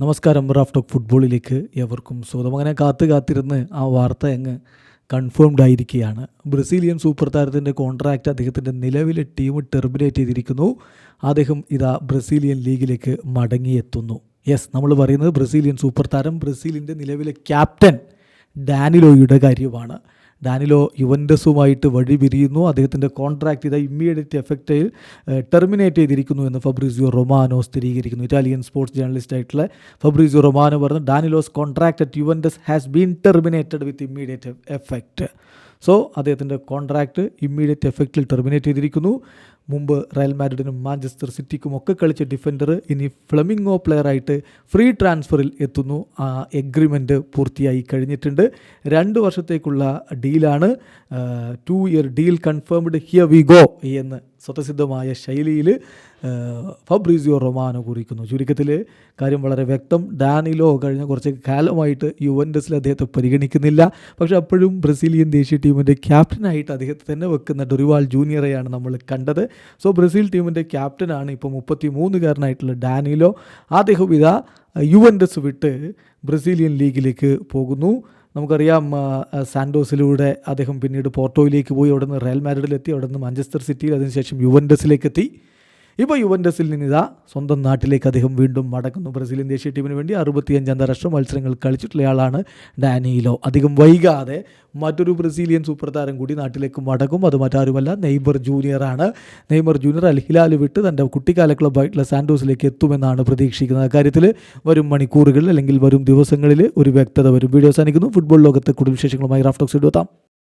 നമസ്കാരം Raf talk ഫുട്ബോളിലേക്ക് എവർക്കും സ്വാഗതം. അങ്ങനെ കാത്ത് കാത്തിരുന്ന് ആ വാർത്ത അങ്ങ് കൺഫേംഡ് ആയിരിക്കുകയാണ്. ബ്രസീലിയൻ സൂപ്പർ താരത്തിന്റെ കോൺട്രാക്റ്റ് അദ്ദേഹത്തിന്റെ നിലവിലെ ടീം ടെർമിനേറ്റ് ചെയ്തിരിക്കുന്നു. അദ്ദേഹം ഇതാ ബ്രസീലിയൻ ലീഗിലേക്ക് മടങ്ങിയെത്തുന്നു. യെസ് നമ്മൾ പറയുന്നത് ബ്രസീലിയൻ സൂപ്പർ താരം ബ്രസീലിന്റെ നിലവിലെ ക്യാപ്റ്റൻ ഡാനിലോയുടെ കാര്യമാണ്. ഡാനിലോ യുവൻഡസുമായിട്ട് വഴി പിരിയുന്നു അദ്ദേഹത്തിന്റെ കോൺട്രാക്റ്റ് ഇതാ ഇമ്മീഡിയറ്റ് എഫക്റ്റിൽ ടെർമിനേറ്റ് ചെയ്തിരിക്കുന്നു എന്ന് ഫബ്രീസിയോ റൊമാനോ സ്ഥിരീകരിക്കുന്നു. ഇറ്റാലിയൻ സ്പോർട്സ് ജേർണലിസ്റ്റ് ആയിട്ടുള്ള ഫബ്രീസിയോ റൊമാനോ പറഞ്ഞു Danilo's contract at Juventus has been terminated with immediate effect. So അദ്ദേഹത്തിന്റെ കോൺട്രാക്റ്റ് ഇമ്മീഡിയറ്റ് എഫക്റ്റിൽ ടെർമിനേറ്റ് ചെയ്തിരിക്കുന്നു. മുമ്പ് റയൽ മാഡ്രിഡിനും മാഞ്ചസ്റ്റർ സിറ്റിക്കും ഒക്കെ കളിച്ച ഡിഫൻഡർ ഇനി ഫ്ലമിംഗോ പ്ലെയറായിട്ട് ഫ്രീ ട്രാൻസ്ഫറിൽ എത്തുന്നു. ആ എഗ്രിമെന്റ് പൂർത്തിയായി കഴിഞ്ഞിട്ടുണ്ട്. രണ്ട് വർഷത്തേക്കുള്ള ഡീലാണ് two year deal confirmed here we go എന്ന് സ്വതസിദ്ധമായ ശൈലിയിൽ ഫബ്രീസിയോ റൊമാനോ കുറിക്കുന്നു. ചുരുക്കത്തിൽ കാര്യം വളരെ വ്യക്തം. ഡാനിലോ കഴിഞ്ഞ കുറച്ച് കാലമായിട്ട് യുവൻഡസിൽ അദ്ദേഹത്തെ പരിഗണിക്കുന്നില്ല. പക്ഷേ അപ്പോഴും ബ്രസീലിയൻ ദേശീയ ടീമിന്റെ ക്യാപ്റ്റനായിട്ട് അദ്ദേഹത്തെ തന്നെ വെക്കുന്ന ഡൊറിവാൾ ജൂനിയറെയാണ് നമ്മൾ കണ്ടത്. സോ ബ്രസീൽ ടീമിന്റെ ക്യാപ്റ്റനാണ് ഇപ്പോൾ മുപ്പത്തി മൂന്നുകാരനായിട്ടുള്ള ഡാനിലോ. അദ്ദേഹം ഇതാ യുവൻഡസ് വിട്ട് ബ്രസീലിയൻ ലീഗിലേക്ക് പോകുന്നു. നമുക്കറിയാം സാൻഡോസിലൂടെ അദ്ദേഹം പിന്നീട് പോർട്ടോയിലേക്ക് പോയി. അവിടെ നിന്ന് റയൽ മാഡ്രിഡിലെത്തി. അവിടെ നിന്ന് മാഞ്ചസ്റ്റർ സിറ്റിയിൽ അതിനുശേഷം യുവൻഡസിലേക്ക് എത്തി ഇപ്പോൾ യുവൻഡസിൽ നിന്നിതാ സ്വന്തം നാട്ടിലേക്ക് അദ്ദേഹം വീണ്ടും മടങ്ങുന്നു. ബ്രസീലിയൻ ദേശീയ ടീമിന് വേണ്ടി അറുപത്തിയഞ്ച് അന്താരാഷ്ട്ര മത്സരങ്ങൾ കളിച്ചിട്ടുള്ളയാളാണ് ഡാനിയിലോ. അധികം വൈകാതെ മറ്റൊരു ബ്രസീലിയൻ സൂപ്പർ താരം കൂടി നാട്ടിലേക്ക് മടങ്ങും. അത് മറ്റാരുമല്ല നെയ്മർ ജൂനിയറാണ് നെയ്മർ ജൂനിയർ അൽ ഹിലാൽ വിട്ട് തന്റെ കുട്ടിക്കാല ക്ലബ്ബായിട്ടുള്ള സാൻഡോസിലേക്ക് എത്തുമെന്നാണ് പ്രതീക്ഷിക്കുന്നത്. കാര്യത്തിൽ വരും മണിക്കൂറുകളിൽ അല്ലെങ്കിൽ വരും ദിവസങ്ങളിൽ ഒരു വ്യക്തത വരും. വീഡിയോ അവസാനിക്കുന്നു. ഫുട്ബോൾ ലോകത്തെ കൂടുതൽ വിശേഷങ്ങളുമായി റാഫ്റ്റോക്സ് എടുത്താം